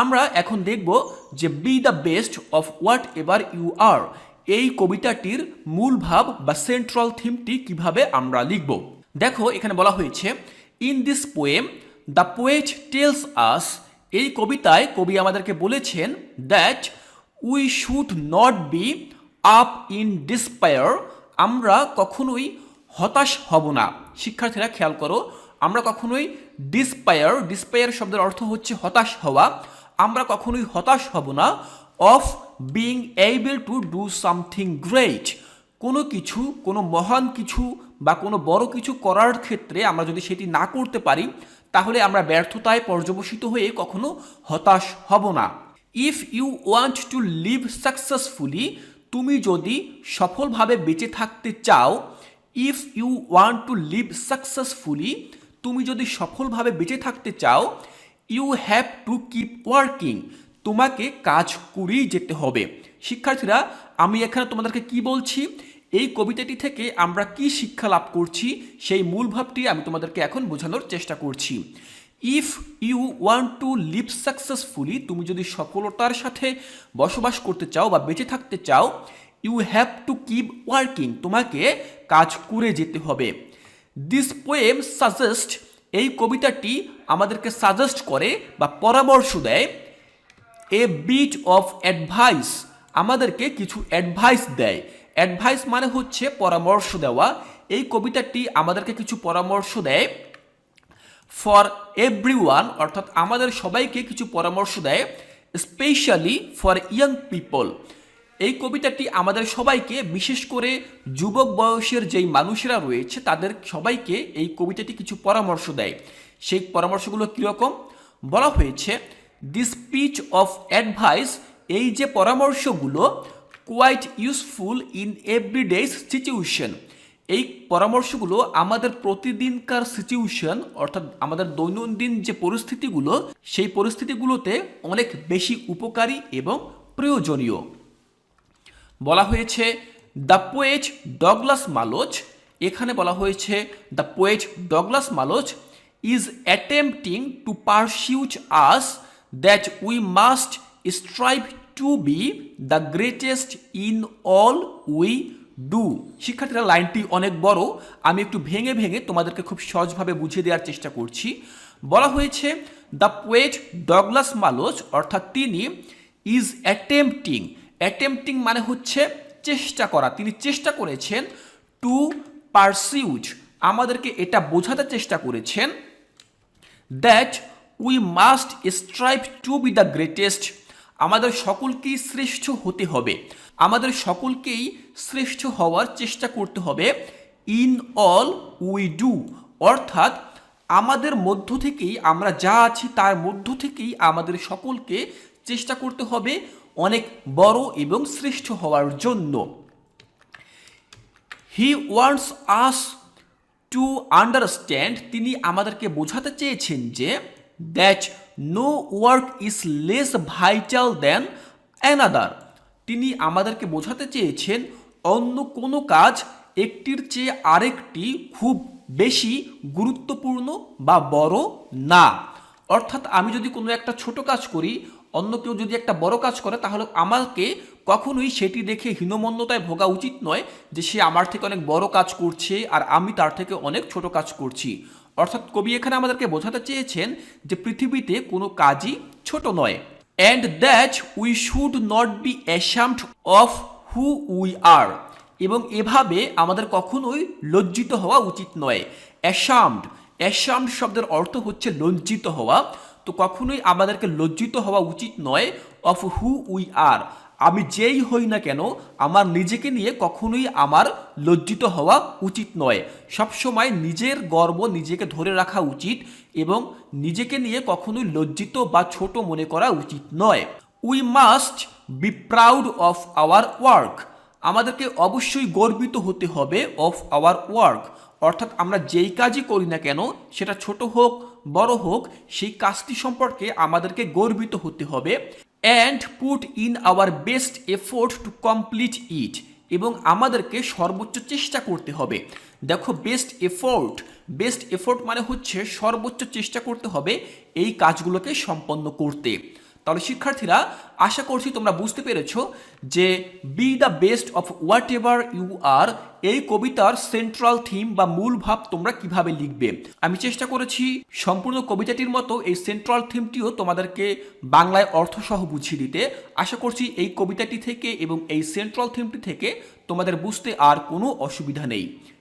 আমরা এখন দেখব যে be the best of whatever you are এই কবিতাটির মূল ভাব বা সেন্ট্রাল থিমটি কীভাবে আমরা লিখব? দেখো, এখানে বলা হয়েছে in this poem the poet tells us এই কবিতায় কবি আমাদেরকে বলেছেন that we should not be up in despair আমরা কখনোই হতাশ হব না। শিক্ষার্থীরা খেয়াল করো, আমরা কখনোই ডিসপায়ার ডিসপায়ার শব্দের অর্থ হচ্ছে হতাশ হওয়া আমরা কখনোই হতাশ হব না of being able to do something great কোনো কিছু, কোনো মহান কিছু বা কোনো বড় কিছু করার ক্ষেত্রে আমরা যদি সেটি না করতে পারি, তাহলে আমরা ব্যর্থতায় পর্যবসিত হয়ে কখনো হতাশ হব না। If you want to live successfully তুমি যদি সফলভাবে বেঁচে থাকতে চাও if you want to live successfully তুমি যদি সফলভাবে বেঁচে থাকতে চাও you have to keep working তোমাকে কাজ করেই যেতে হবে। শিক্ষার্থীরা, আমি এখানে তোমাদেরকে কি বলছি? এই কবিতাটি থেকে আমরা কি শিক্ষা লাভ করছি? সেই মূল ভাবটি আমি তোমাদেরকে এখন বোঝানোর চেষ্টা করছি। If you want to live successfully তুমি যদি সফলতার সাথে বসবাস করতে চাও বা বেঁচে থাকতে চাও you have to keep working তোমাকে কাজ করে যেতে হবে। দিস পোয়েম সাজেস্ট এই কবিতাটি আমাদেরকে সাজেস্ট করে বা পরামর্শ দেয় এ বিট অফ অ্যাডভাইস আমাদেরকে কিছু অ্যাডভাইস দেয়। অ্যাডভাইস মানে হচ্ছে পরামর্শ দেওয়া। এই কবিতাটি আমাদেরকে কিছু পরামর্শ দেয়। ফর এভরি ওয়ান অর্থাৎ আমাদের সবাইকে কিছু পরামর্শ দেয়। স্পেশালি ফর ইয়াং পিপল এই কবিতাটি আমাদের সবাইকে, বিশেষ করে যুবক বয়সের যেই মানুষেরা রয়েছে, তাদের সবাইকে এই কবিতাটি কিছু পরামর্শ দেয়। সেই পরামর্শগুলো কীরকম? বলা হয়েছে দি স্পিচ অফ অ্যাডভাইস এই যে পরামর্শগুলো quite useful in everyday situation এই পরামর্শগুলো আমাদের প্রতিদিনকার সিচুয়েশন অর্থাৎ আমাদের দৈনন্দিন যে পরিস্থিতিগুলো, সেই পরিস্থিতিগুলোতে অনেক বেশি উপকারী এবং প্রয়োজনীয়। বলা হয়েছে দ্য পোয়েট ডগলাস মালোচ এখানে বলা হয়েছে the poet Douglas Malloch is attempting to persuade us that we must strive to be the greatest in all we do শিক্ষার্থীরা, লাইনটি অনেক বড়। আমি একটু ভেঙে ভেঙে তোমাদেরকে খুব সহজভাবে বুঝিয়ে দেওয়ার চেষ্টা করছি। বলা হয়েছে দ্য পোয়েট ডগলাস মালোচ অর্থাৎ তিনি ইজ অ্যাটেম্পটিং অ্যাটেম্পটিং মানে হচ্ছে চেষ্টা করা। তিনি চেষ্টা করেছেন টু পারসিউজ আমাদেরকে এটা বোঝাতে চেষ্টা করেছেন that we must strive to be the greatest আমাদের সকলকেই শ্রেষ্ঠ হতে হবে। আমাদের সকলকেই শ্রেষ্ঠ হওয়ার চেষ্টা করতে হবে। ইন অল উই ডু অর্থাৎ আমাদের মধ্য থেকেই আমরা যা আছি তার মধ্য থেকেই আমাদের সকলকে চেষ্টা করতে হবে অনেক বড় এবং শ্রেষ্ঠ হওয়ার জন্য। He wants us to understand তিনি আমাদেরকে বোঝাতে চেয়েছেন যে that no work is less vital than another তিনি আমাদেরকে বোঝাতে চেয়েছেন অন্য কোনো কাজ একটির চেয়ে আরেকটি খুব বেশি গুরুত্বপূর্ণ বা বড় না। অর্থাৎ আমি যদি কোনো একটা ছোট কাজ করি অন্য কেউ যদি একটা বড় কাজ করে, তাহলে আমাকে কখনোই সেটি দেখে হীনমন্যতায় ভোগা উচিত নয় যে সে আমার থেকে অনেক বড় কাজ করছে আর আমি তার থেকে অনেক ছোট কাজ করছি। অর্থাৎ কবি এখানে আমাদেরকে বোঝাতে চেয়েছেন যে পৃথিবীতে কোনো কাজই ছোট নয়। And that we should not be ashamed of who we are এবং এভাবে আমাদের কখনোই লজ্জিত হওয়া উচিত নয়। অ্যাসামড অ্যাসামড শব্দের অর্থ হচ্ছে লজ্জিত হওয়া। তো কখনোই আমাদেরকে লজ্জিত হওয়া উচিত নয়। Of who we are. আমি যেই হই না কেন, আমার নিজেকে নিয়ে কখনোই আমার লজ্জিত হওয়া উচিত নয়। সবসময় নিজের গর্ব নিজেকে ধরে রাখা উচিত এবং নিজেকে নিয়ে কখনোই লজ্জিত বা ছোট মনে করা উচিত নয়। We must be proud of our work. আমাদেরকে অবশ্যই গর্বিত হতে হবে অফ আওয়ার ওয়ার্ক। অর্থাৎ আমরা যেই কাজই করি না কেন, সেটা ছোট হোক বড় হোক, সেই কাজটি সম্পর্কে আমাদেরকে গর্বিত হতে হবে। And put in our best effort to complete it এবং আমাদেরকে সর্বোচ্চ চেষ্টা করতে হবে। দেখো বেস্ট এফোর্ট বেস্ট এফোর্ট মানে হচ্ছে সর্বোচ্চ চেষ্টা করতে হবে এই কাজগুলোকে সম্পন্ন করতে। তাহলে শিক্ষার্থীরা, আশা করছি তোমরা বুঝতে পেরেছ যে be the best of whatever you are এই কবিতার সেন্ট্রাল থিম বা মূল ভাব তোমরা কীভাবে লিখবে? আমি চেষ্টা করেছি সম্পূর্ণ কবিতাটির মতো এই সেন্ট্রাল থিমটিও তোমাদেরকে বাংলায় অর্থসহ বুঝিয়ে দিতে। আশা করছি এই কবিতাটি থেকে এবং এই সেন্ট্রাল থিমটি থেকে তোমাদের বুঝতে আর কোনো অসুবিধা নেই।